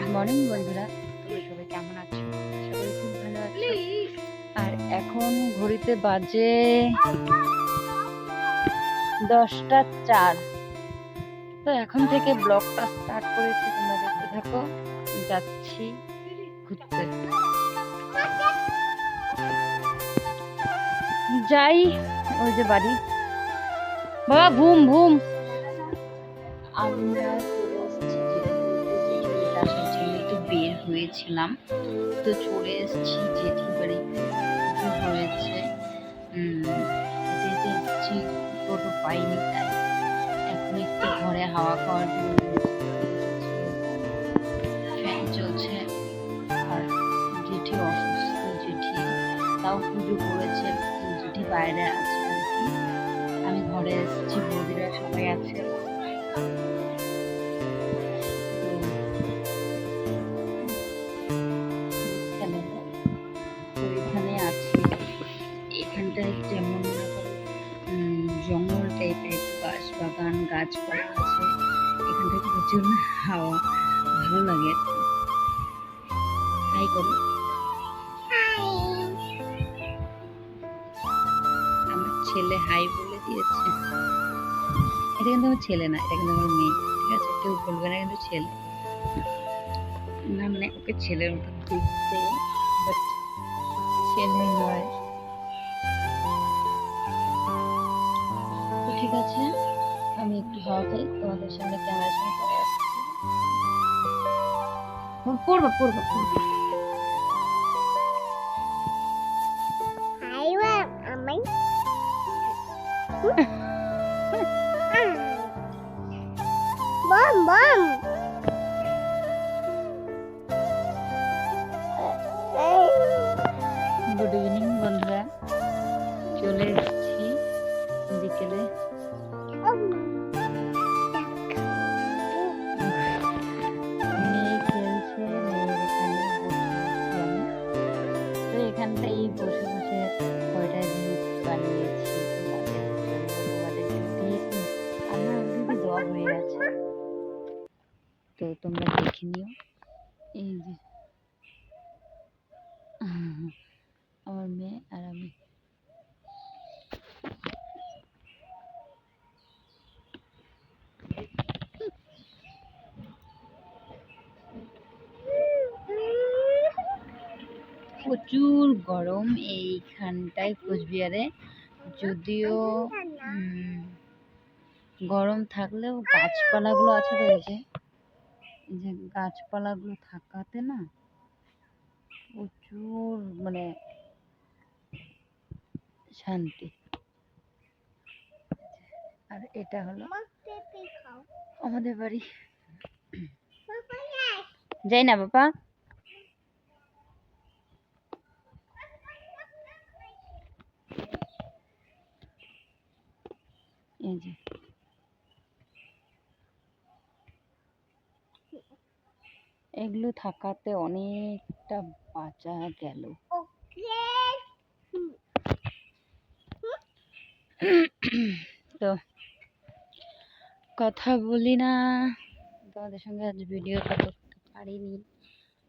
Good morning বন্ধুরা। তোমরা সবাই কেমন আছো? সবাই খুব ভালো আছো। আর এখন ঘড়িতে বাজে দশটা চার। তো এখন থেকে ব্লগটা স্টার্ট করেছি তোমরা দেখতে থাকো। যাচ্ছি ঘুরতে। যাই ওই যে বাড়ি। বাবা ভুম ভুম আমরা হয়েছিলাম। তো চলে এসেছি জেঠি বাড়িতে হয়েছে যেতে এসেছি টোটো পাইনি তাই। এখন একটু ঘরে হাওয়া খাওয়ার জন্য ফ্যান চলছে। আর জেঠি অসুস্থ, জেঠি তাও পুজো করেছে, জেঠি বাইরে আছে আর কি। আমি ঘরে এসেছি, বৌদিরা সবাই আছে। বাগান গাছপালা আছে এখান থেকে প্রচুর হাওয়া, ভালো লাগে। তাই করো। আমার ছেলে হাই বলে দিয়েছে। এটা কিন্তু আমার ছেলে না, এটা কিন্তু আমার মেয়ে। ঠিক আছে, কেউ বলবে না কিন্তু ছেলে। না মানে ওকে ছেলের মতো দেখতে বাট ছেলে নয়। ঠিক আছে। আমি একটু হাওয়া খাই তোমাদের সামনে ক্যামেরার সামনে পরে আসছি। পড়বা পড়বা. গুড ইভিনিং বন্ধুরা। চলে এসেছি বিকেলে। তোমরা এই যে। আমার মেয়ে আর আমি। প্রচুর গরম এইখানটায় কোচবিহারে। যদিও গরম থাকলেও গাছপালাগুলো আছে তো যে গাছপালাগুলো থাকাতে না প্রচুর মানে শান্তি। আর এটা হলো আমাদের বাড়ি। যাই না বাবা। এই যে। এগুলো থাকাতে অনেকটা বাঁচা গেল। তো, কথা বলি না। তোমাদের সঙ্গে আজ ভিডিওটা করতে পারিনি।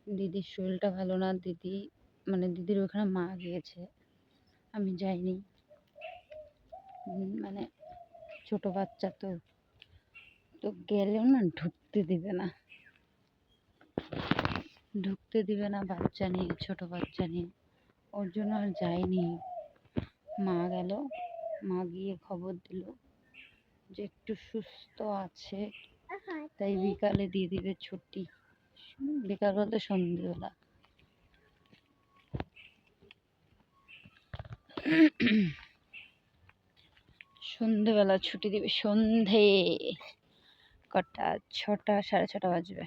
দিদির শরীরটা ভালো না, দিদি মানে দিদির ওখানে মা গিয়েছে। আমি যাইনি। মানে ছোট বাচ্চা তো। তো গেলেও না ঢুকতে দিবে না। ঢুকতে দিবে না বাচ্চা নিয়ে, ছোট বাচ্চা নিয়ে। ওর জন্য আর যাইনি মা গেল, মা গিয়ে খবর দিল যে একটু সুস্থ আছে, তাই বিকালে দিয়ে দিবে ছুটি। বিকাল বলতে সন্ধ্যেবেলা। সন্ধ্যেবেলা ছুটি দিবে, সন্ধে কটা, ছটা, সাড়ে ছটা বাজবে।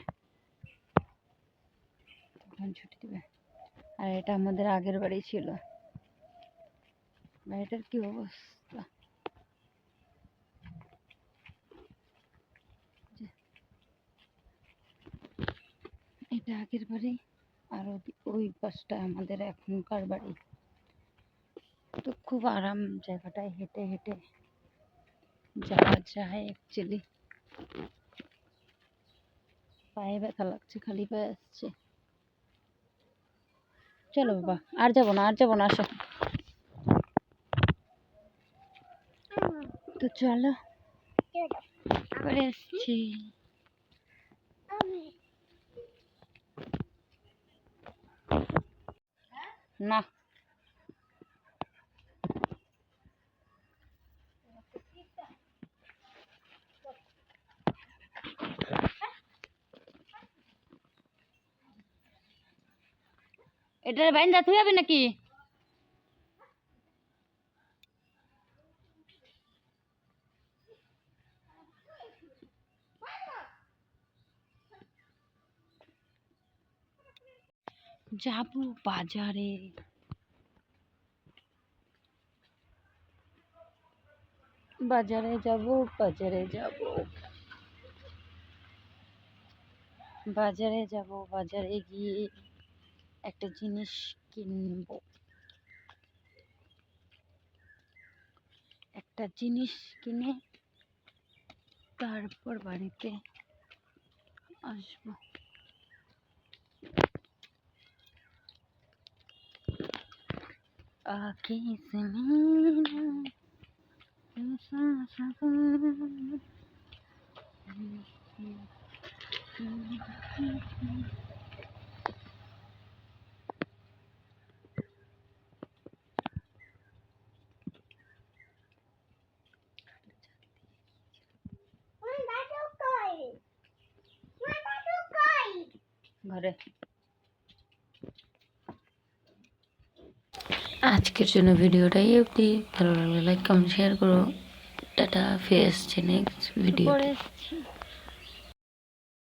তখন ছুটি দিবে। আর এটা আমাদের আগের বাড়ি ছিল। বাড়িটার কি অবস্থা? এটা আগের বাড়ি, আর ওই পাশটা আমাদের এখনকার বাড়ি। তো খুব আরাম জায়গাটায় হেঁটে হেঁটে যাওয়া যায় অ্যাকচুয়ালি পায়ে ব্যথা লাগছে, খালি পায়ে আসছে। চলো বাবা আর যাব না আর যাব না আসো। তো চলো এসছি। না। এটার বাইন্দা তুই যাবি নাকি যাব বাজারে বাজারে যাব বাজারে যাব বাজারে যাব বাজারে গিয়ে একটা জিনিস কিনবো একটা জিনিস কিনে তারপর বাড়িতে আসবো आँखें से मेरा রে আজকের জন্য ভিডিওটাই অবধি। ভালো লাগলে লাইক কমেন্ট শেয়ার করো। Tata face next video